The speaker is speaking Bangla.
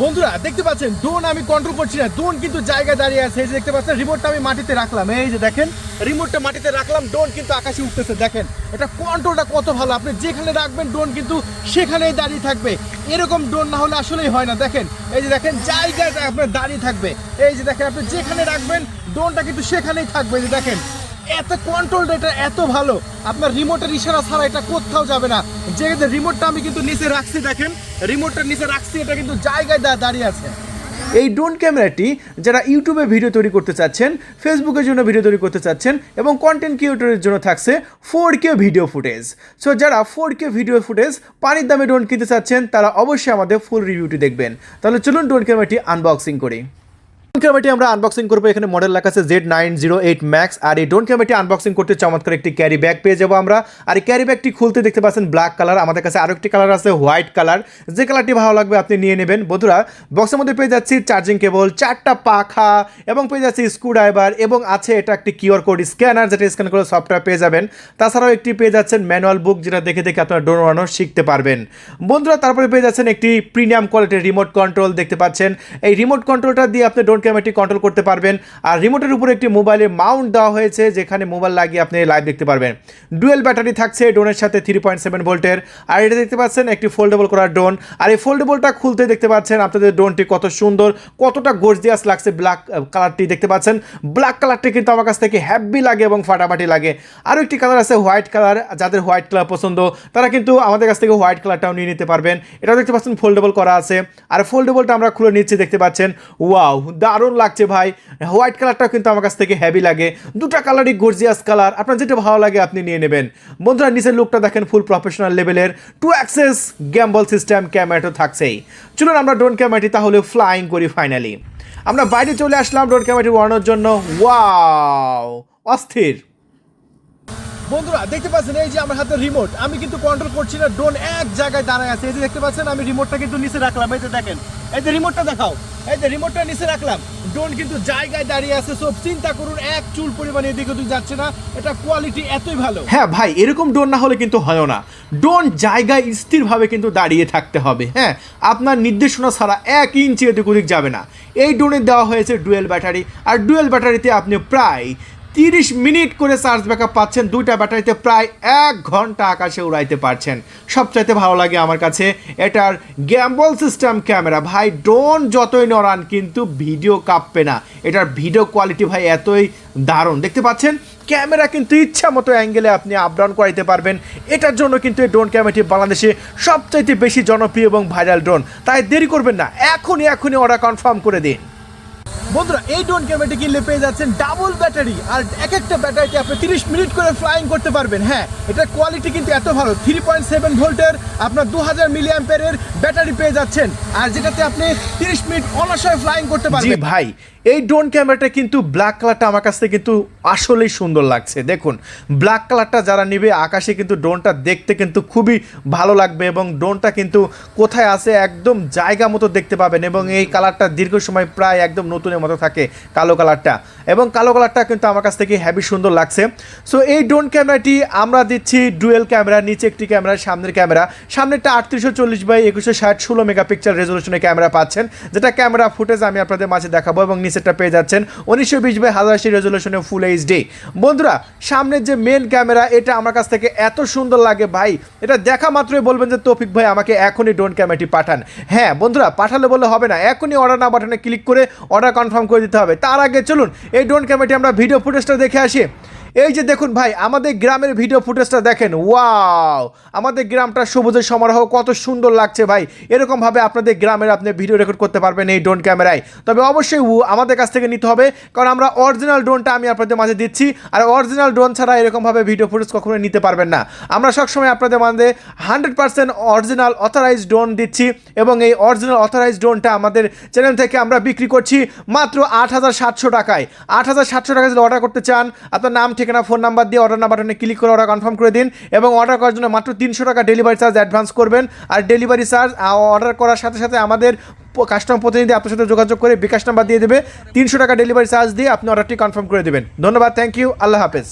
বন্ধুরা, দেখতে পাচ্ছেন ড্রোন আমি কন্ট্রোল করছি না। ড্রোন কিন্তু জায়গায় দাঁড়িয়ে আছে। এই যে দেখতে পাচ্ছেন রিমোটটা আমি মাটিতে রাখলাম। এই যে দেখেন রিমোটটা মাটিতে রাখলাম ড্রোন কিন্তু আকাশে উঠতেছে। দেখেন, এটা কন্ট্রোলটা কত ভালো। আপনি যেখানে রাখবেন ড্রোন কিন্তু সেখানেই দাঁড়িয়ে থাকবে। এরকম ড্রোন না হলে আসলেই হয় না। দেখেন, এই যে দেখেন, জায়গায় আপনার দাঁড়িয়ে থাকবে। এই যে দেখেন, আপনি যেখানে রাখবেন ড্রোনটা কিন্তু সেখানেই থাকবে। এই যে দেখেন এত কন্ট্রোল এটা, এত ভালো। আপনার রিমোটের ইশারা ছাড়া এটা কোথাও যাবে না। যে রিমোটটা আমি কিন্তু নিচে রাখছি, দেখেন রিমোটটা নিচে রাখছি, এটা কিন্তু জায়গায় দাঁড়িয়ে আছে। এই ড্রোন ক্যামেরাটি যারা ইউটিউবে ভিডিও তৈরি করতে চাচ্ছেন ফেসবুকের জন্য ভিডিও তৈরি করতে চাচ্ছেন, এবং কন্টেন্ট ক্রিয়েটরের জন্য থাকছে four K video footage so যারা ফোর কে ভিডিও ফুটেজ পানির দামে ড্রোন কিনতে চাচ্ছেন, তারা অবশ্যই আমাদের ফুল রিভিউটি দেখবেন। তাহলে চলুন ড্রোন ক্যামেরাটি আনবক্সিং করি। ক্যামেরাটি আমরা আনবক্সিং করব। এখানে মডেল লেখা আছে Z nine zero eight max আর এই ড্রোন ক্যামেরাটি আনবক্সিং করতে চমৎকার একটি ক্যারি ব্যাগ পেয়ে যাব আমরা। আর এই ক্যারি ব্যাগটি খুলতে দেখতে পাচ্ছেন ব্ল্যাক কালার আমাদের কাছে আরও একটি কালার আছে হোয়াইট কালার যে কালারটি ভালো লাগবে আপনি নিয়ে নেবেন। বন্ধুরা বক্সের মধ্যে পেয়ে যাচ্ছি চার্জিং কেবল চারটা পাখা এবং পেয়ে যাচ্ছি স্ক্রু ড্রাইভার এবং আছে এটা একটি কিউআর কোড স্ক্যানার যেটা স্ক্যান করে সফটওয়্যার পেয়ে যাবেন। তাছাড়াও একটি পেয়ে যাচ্ছেন ম্যানুয়াল বুক যেটা দেখে দেখে আপনারা ড্রোন উড়ানো শিখতে পারবেন। বন্ধুরা, তারপরে পেয়ে যাচ্ছেন একটি প্রিমিয়াম কোয়ালিটির রিমোট কন্ট্রোল দেখতে পাচ্ছেন। এই রিমোট কন্ট্রোলটা দিয়ে আপনি ড্রোন ক্যামেরাটি কন্ট্রোল করতে পারবেন। আর রিমোটের উপরে একটি মোবাইলে মাউন্ট দেওয়া হয়েছে, যেখানে মোবাইল লাগিয়ে আপনি লাইভ দেখতে পারবেন। ডুয়েল ব্যাটারি থাকছে ড্রোনের সাথে থ্রি পয়েন্ট সেভেন ভোল্টের আর এটা দেখতে পাচ্ছেন, একটি ফোল্ডেবল করার ড্রোন আর এই ফোল্ডেবলটা খুলতে দেখতে পাচ্ছেন, আপনাদের ড্রোনটি কত সুন্দর, কতটা গর্জিয়াস লাগছে ব্ল্যাক কালারটি দেখতে পাচ্ছেন। ব্ল্যাক কালারটি কিন্তু আমার কাছ থেকে হ্যাপি লাগে এবং ফাটাফাটি লাগে। আরও একটি কালার আছে হোয়াইট কালার যাদের হোয়াইট কালার পছন্দ, তারা কিন্তু আমাদের কাছ থেকে হোয়াইট কালারটাও নিয়ে নিতে পারবেন। এটাও দেখতে পাচ্ছেন ফোল্ডেবল করা আছে। আর ফোল্ডেবলটা আমরা খুলে নিচ্ছি, দেখতে পাচ্ছেন। ওয়াও দারুণ লাগছে ভাই। হোয়াইট কালারটাও কিন্তু আমার কাছ থেকে হ্যাভি লাগে। দুটা কালারই গর্জিয়াস কালার আপনার যেটা ভালো লাগে আপনি নিয়ে নেবেন। বন্ধুরা, নিচের লুকটা দেখেন ফুল প্রফেশনাল লেভেলের টু অ্যাক্সেস গ্যাম্বল সিস্টেম ক্যামেরাটো থাকছেই। চলুন আমরা ড্রোন ক্যামেরাটি তাহলে ফ্লাইং করি ফাইনালি আমরা বাইরে চলে আসলাম ড্রোন ক্যামেরাটি ওড়ানোর জন্য। ওয়াও অস্থির। বন্ধুরা, দেখতে পাচ্ছেন, এই যে আমার হাতে রিমোট আমি কিন্তু কন্ট্রোল করছি না ড্রোন এক জায়গায় দাঁড়ায় আছে। এই যে দেখতে পাচ্ছেন, আমি রিমোটটা কিন্তু নিচে রাখলাম। এই যে দেখেন, এই যে রিমোটটা দেখাও। এই যে রিমোটটা নিচে রাখলাম। ড্রোন কিন্তু জায়গায় দাঁড়িয়ে আছে। সব চিন্তা করুন, এক চুল পরিমাণে এদিকে ওদিকে যাচ্ছে না। এটা কোয়ালিটি এতই ভালো। হ্যাঁ ভাই, এরকম ড্রোন না হলে কিন্তু হয় না। ড্রোন জায়গায় স্থিরভাবে কিন্তু দাঁড়িয়ে থাকতে হবে। হ্যাঁ আপনার নির্দেশনা ছাড়া এক ইঞ্চি এদিক ওদিক যাবে না। এই ড্রোনে দেওয়া হয়েছে ডুয়েল ব্যাটারি আর ডুয়েল ব্যাটারিতে আপনি প্রায় তিরিশ মিনিট করে চার্জ ব্যাকআপ পাচ্ছেন। দুইটা ব্যাটারিতে প্রায় এক ঘণ্টা আকাশে উড়াইতে পারছেন। সবচাইতে ভালো লাগে আমার কাছে এটার গ্যাম্বল সিস্টেম ক্যামেরা ভাই ড্রোন যতই নড়ান কিন্তু ভিডিও কাঁপবে না। এটার ভিডিও কোয়ালিটি ভাই এতই দারুণ। দেখতে পাচ্ছেন? ক্যামেরা কিন্তু ইচ্ছা মতো অ্যাঙ্গেলে আপনি আপ ডাউন করাইতে পারবেন। এটার জন্য কিন্তু এই ড্রোন ক্যামেরাটি বাংলাদেশে সবচাইতে বেশি জনপ্রিয় এবং ভাইরাল ড্রোন তাই দেরি করবেন না। এখনই এখনই অর্ডার কনফার্ম করে দিন। বন্ধুরা এই ড্রোন ক্যামেরাটি কিনলে পেয়ে যাচ্ছেন ডাবল ব্যাটারি আর এক একটা ব্যাটারিতে আপনি তিরিশ মিনিট করে ফ্লাইং করতে পারবেন। হ্যাঁ এটার কোয়ালিটি কিন্তু এত ভালো থ্রি পয়েন্ট সেভেন ভোল্টের আপনার দু হাজার মিলি ব্যাটারি পেয়ে যাচ্ছেন। আর যেটাতে আপনি তিরিশ মিনিট অনাশয় ফ্লাইং করতে পারবেন। ভাই এই ড্রোন ক্যামেরাটা কিন্তু ব্ল্যাক কালারটা আমার কাছ থেকে কিন্তু আসলেই সুন্দর লাগছে। দেখুন ব্ল্যাক কালারটা যারা নেবে, আকাশে কিন্তু ড্রোনটা দেখতে কিন্তু খুবই ভালো লাগবে এবং ড্রোনটা কিন্তু কোথায় আছে একদম জায়গা মতো দেখতে পাবেন এবং এই কালারটা দীর্ঘ সময় প্রায় একদম নতুনের মতো থাকে কালো কালারটা এবং কালো কালারটা কিন্তু আমার কাছ থেকে হ্যাভি সুন্দর লাগছে। সো এই ড্রোন ক্যামেরাটি আমরা দিচ্ছি ডুয়েল ক্যামেরা নিচে একটি ক্যামেরা সামনের ক্যামেরা সামনেরটা আটত্রিশশো চল্লিশ বাই একুশো ষাট ষোলো মেগাপিক্সেল রেজলিউশনের ক্যামেরা পাচ্ছেন, যেটা ক্যামেরা ফুটেজ আমি আপনাদের মাঝে দেখাবো এবং নিচেরটা পেয়ে যাচ্ছেন। উনিশশো বিশ বাই হাজার আশি রেজলিউশনে ফুল এইচডি বন্ধুরা, সামনের যে মেন ক্যামেরা এটা আমার কাছ থেকে এত সুন্দর লাগে ভাই। এটা দেখা মাত্রই বলবেন যে, তৌফিক ভাই, আমাকে এখনই ড্রোন ক্যামেরাটি পাঠান। হ্যাঁ বন্ধুরা, পাঠালে বলে হবে না। এখনই অর্ডার না বাটনে ক্লিক করে অর্ডার কনফার্ম করে দিতে হবে। তার আগে চলুন, এই ড্রোন ক্যামেরাটি আমরা ভিডিও ফুটেজটা দেখে আসি। এই যে দেখুন ভাই, আমাদের গ্রামের ভিডিও ফুটেজটা দেখেন। ওয়াও আমাদের গ্রামটা সবুজের সমারোহ, কত সুন্দর লাগছে ভাই। এরকমভাবে আপনাদের গ্রামের আপনি ভিডিও রেকর্ড করতে পারবেন এই ড্রোন ক্যামেরায় তবে অবশ্যই আমাদের কাছ থেকে নিতে হবে, কারণ আমরা অরিজিনাল ড্রোনটা আমি আপনাদের মাঝে দিচ্ছি, আর অরিজিনাল ড্রোন ছাড়া এরকমভাবে ভিডিও ফুটেজ কখনো নিতে পারবেন না। আমরা সবসময় আপনাদের মাঝে hundred percent original authorise drone দিচ্ছি, এবং এই অরিজিনাল অথরাইজ ড্রোনটা আমাদের চ্যানেল থেকে আমরা বিক্রি করছি মাত্র আট হাজার সাতশো টাকায়। আট হাজার সাতশো টাকায় যদি অর্ডার করতে চান, আপনার নাম ঠিকানা, ফোন নাম্বার দিয়ে অর্ডার বাটনে ক্লিক করে অর্ডার কনফার্ম করে দিন এবং অর্ডার করার জন্য মাত্র তিনশো টাকা ডেলিভারি চার্জ অ্যাডভান্স করবেন। আর ডেলিভারি চার্জ অর্ডার করার সাথে সাথে আমাদের কাস্টমার প্রতিনিধি আপনার সাথে যোগাযোগ করে বিকাশ নাম্বার দিয়ে দেবে। তিনশো টাকা ডেলিভারি চার্জ দিয়ে আপনি অর্ডারটি কনফার্ম করে দেবেন। ধন্যবাদ থ্যাংক ইউ আল্লাহ হাফেজ।